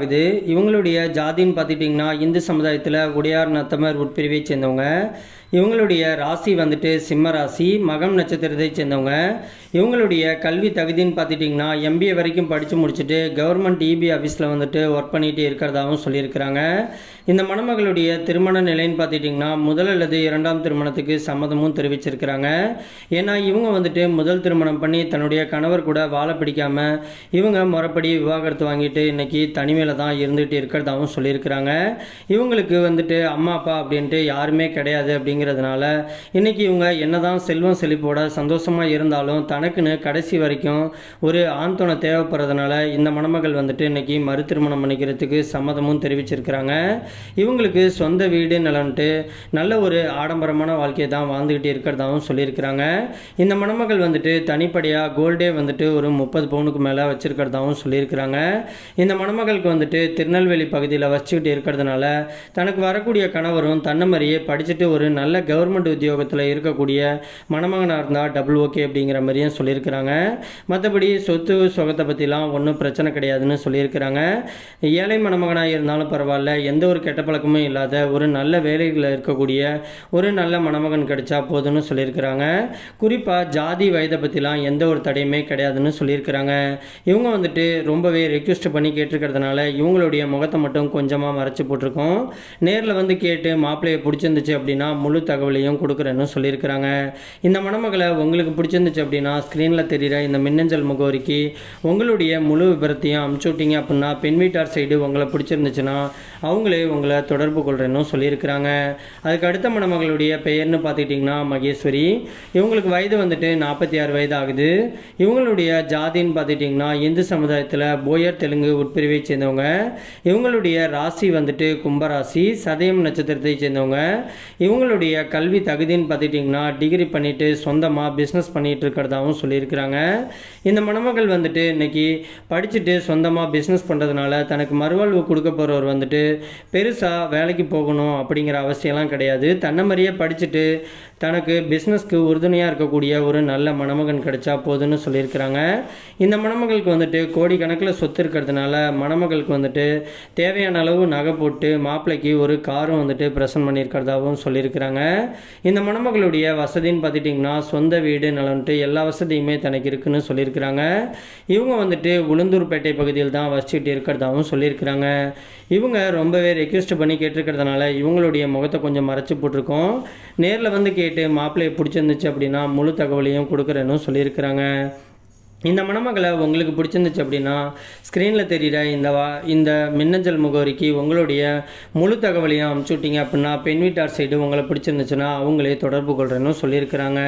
ஆகுது. இவங்களுடைய ஜாதின்னு பார்த்துட்டிங்கன்னா இந்து சமுதாயத்தில் உடையார் நத்தமர் உட்பிரிவை சேர்ந்தவங்க. இவங்களுடைய ராசி வந்துட்டு சிம்ம ராசி மகம் நட்சத்திரத்தை சேர்ந்தவங்க. இவங்களுடைய கல்வி தகுதின்னு பார்த்துட்டிங்கன்னா எம்பிஏ வரைக்கும் படித்து முடிச்சுட்டு கவர்மெண்ட் இபி ஆஃபீஸில் வந்துட்டு ஒர்க் பண்ணிட்டு இருக்கிறதாகவும் சொல்லியிருக்கிறாங்க. இந்த மணமகளுடைய திருமண நிலைன்னு பார்த்துட்டிங்கன்னா முதல் அல்லது இரண்டாம் திருமணத்துக்கு சம்மதமும் தெரிவிச்சிருக்கிறாங்க. ஏன்னா இவங்க வந்துட்டு முதல் திருமணம் பண்ணி தன்னுடைய கணவர் கூட வாழ பிடிக்காமல் இவங்க முறைப்படி விவாகரத்து வாங்கிட்டு இன்றைக்கி தனிமையில் தான் இருந்துகிட்டு இருக்கிறதாகவும் சொல்லியிருக்கிறாங்க. இவங்களுக்கு வந்துட்டு அம்மா அப்பா அப்படின்ட்டு யாருமே கிடையாது அப்படிங்கிறதுனால இன்னைக்கு இவங்க என்னதான் செல்வம் செழிப்போட சந்தோஷமாக இருந்தாலும் தனக்குன்னு கடைசி வரைக்கும் ஒரு ஆண் துணை தேவைப்படுறதுனால இந்த மணமகள் வந்துட்டு இன்னைக்கு மறு திருமணம் பண்ணிக்கிறதுக்கு சம்மதமும் தெரிவிச்சிருக்கிறாங்க. இவங்களுக்கு சொந்த வீடு நிலன்ட்டு நல்ல ஒரு ஆடம்பரமான வாழ்க்கையை தான் வாழ்ந்துக்கிட்டு இருக்கிறதாகவும் சொல்லியிருக்கிறாங்க. இந்த மணமகள் வந்துட்டு தனிப்படையாக கோல்டே வந்துட்டு ஒரு முப்பது பவுனுக்கு மேலே வச்சிருக்கிறதாகவும் சொல்லியிருக்கிறாங்க. இந்த மணமகளுக்கு வந்துட்டு திருநெல்வேலி பகுதியில் வச்சுக்கிட்டு இருக்கிறதுனால தனக்கு வரக்கூடிய கணவரும் தன்ன மாதிரியே படிச்சுட்டு ஒரு நல்ல கவர்மெண்ட் உத்தியோகத்தில் இருக்கக்கூடிய மணமகனாக இருந்தால் டபுள் ஓகே அப்படிங்கிற மாதிரியும் சொல்லியிருக்கிறாங்க. மற்றபடி சொத்து சுகத்தை பற்றிலாம் ஒன்றும் பிரச்சனை கிடையாதுன்னு சொல்லியிருக்கிறாங்க. ஏழை மணமகனாக இருந்தாலும் பரவாயில்ல எந்த ஒரு கெட்ட பழக்கமும் இல்லாத ஒரு நல்ல வேலைகளில் இருக்கக்கூடிய ஒரு நல்ல மணமகன் கிடைச்சா போதும்னு சொல்லியிருக்கிறாங்க. குறிப்பாக ஜாதி வயதை பற்றிலாம் எந்த ஒரு தடையுமே கிடையாதுன்னு சொல்லியிருக்கிறாங்க. இவங்க வந்துட்டு ரொம்பவே ரெக்வெஸ்ட் பண்ணி கேட்டிருக்கிறதுனால இவங்களுடைய முகத்தை மட்டும் கொஞ்சமாக மறைச்சி போட்டிருக்கோம். நேரில் வந்து கேட்டு மாப்பிள்ளையை பிடிச்சிருந்துச்சு அப்படின்னா முழு தகவலையும் கொடுக்குறேன்னு சொல்லியிருக்கிறாங்க. இந்த மணமகளை உங்களுக்கு பிடிச்சிருந்துச்சு அப்படின்னா ஸ்க்ரீனில் தெரிகிற இந்த மின்னஞ்சல் முகவரிக்கு உங்களுடைய முழு விபரத்தையும் அமுச்சு விட்டீங்க அப்படின்னா பெண் வீட்டார் சைடு உங்களை பிடிச்சிருந்துச்சுன்னா அவங்களே உங்களை தொடர்பு கொள்கிறேன்னு சொல்லியிருக்கிறாங்க. அதுக்கு அடுத்த மணமகளுடைய பெயர்னு பார்த்துக்கிட்டிங்கன்னா மகேஸ்வரி. இவங்களுக்கு வயது வந்துட்டு நாற்பத்தி ஆறு வயது ஆகுது. இவங்களுடைய ஜாதின்னு பார்த்துக்கிட்டிங்கன்னா இந்து சமுதாயத்தில் போயர் தெலுங்கு உட்பிரிவை சேர்ந்தவங்க. இவங்களுடைய ராசி வந்துட்டு கும்பராசி சதயம் நட்சத்திரத்தை சேர்ந்தவங்க. இவங்களுடைய கல்வி தகுதின்னு பார்த்துட்டிங்கன்னா டிகிரி பண்ணிட்டு சொந்தமாக பிஸ்னஸ் பண்ணிட்டு இருக்கிறதாகவும் சொல்லியிருக்கிறாங்க. இந்த மணமகள் வந்துட்டு இன்னைக்கு படிச்சுட்டு சொந்தமாக பிஸ்னஸ் பண்ணுறதுனால தனக்கு மறுவாழ்வு கொடுக்க போகிறவர் வந்துட்டு பெருசாக வேலைக்கு போகணும் அப்படிங்கிற அவசியம்லாம் கிடையாது. தன்னை மாதிரியே படிச்சுட்டு தனக்கு பிஸ்னஸ்க்கு உறுதுணையாக இருக்கக்கூடிய ஒரு நல்ல மணமகன் கிடைச்சா போதுன்னு சொல்லியிருக்கிறாங்க. இந்த மணமகளுக்கு வந்துட்டு கோடிக்கணக்கில் சொத்து இருக்கிறதுனால மணமகளுக்கு வந்துட்டு தேவையான அளவு நகை போட்டு மாப்பிள்ளைக்கு ஒரு காரும் வந்துட்டு ப்ரெசன்ட் பண்ணியிருக்கிறதாகவும் சொல்லியிருக்கிறாங்க. இந்த மணமகளுடைய வசதின்னு பார்த்துட்டிங்கன்னா சொந்த வீடு நலன்ட்டு எல்லா வசதியுமே தனக்கு இருக்குன்னு சொல்லியிருக்கிறாங்க. இவங்க வந்துட்டு உளுந்தூர்பேட்டை பகுதியில் தான் வசிச்சுட்டு இருக்கிறதாகவும் சொல்லியிருக்கிறாங்க. இவங்க ரொம்பவே ரெக்வெஸ்ட் பண்ணி கேட்டிருக்கிறதுனால இவங்களுடைய முகத்தை கொஞ்சம் மறைச்சி போட்டிருக்கோம். நேரில் வந்து கேட்டு மாப்பிள்ளையை பிடிச்சிருந்துச்சு அப்படின்னா முழு தகவலையும் கொடுக்குறேன்னு சொல்லியிருக்கிறாங்க. இந்த மணமகளை உங்களுக்கு பிடிச்சிருந்துச்சு அப்படின்னா ஸ்க்ரீனில் தெரிகிற இந்த வா இந்த மின்னஞ்சல் முகவரிக்கு உங்களுடைய முழு தகவலையும் அனுப்பிச்சுட்டிங்க அப்படின்னா பெண் வீட்டார் சைடு உங்களை பிடிச்சிருந்துச்சுன்னா அவங்களே தொடர்பு கொள்கிறேன்னு சொல்லியிருக்கிறாங்க.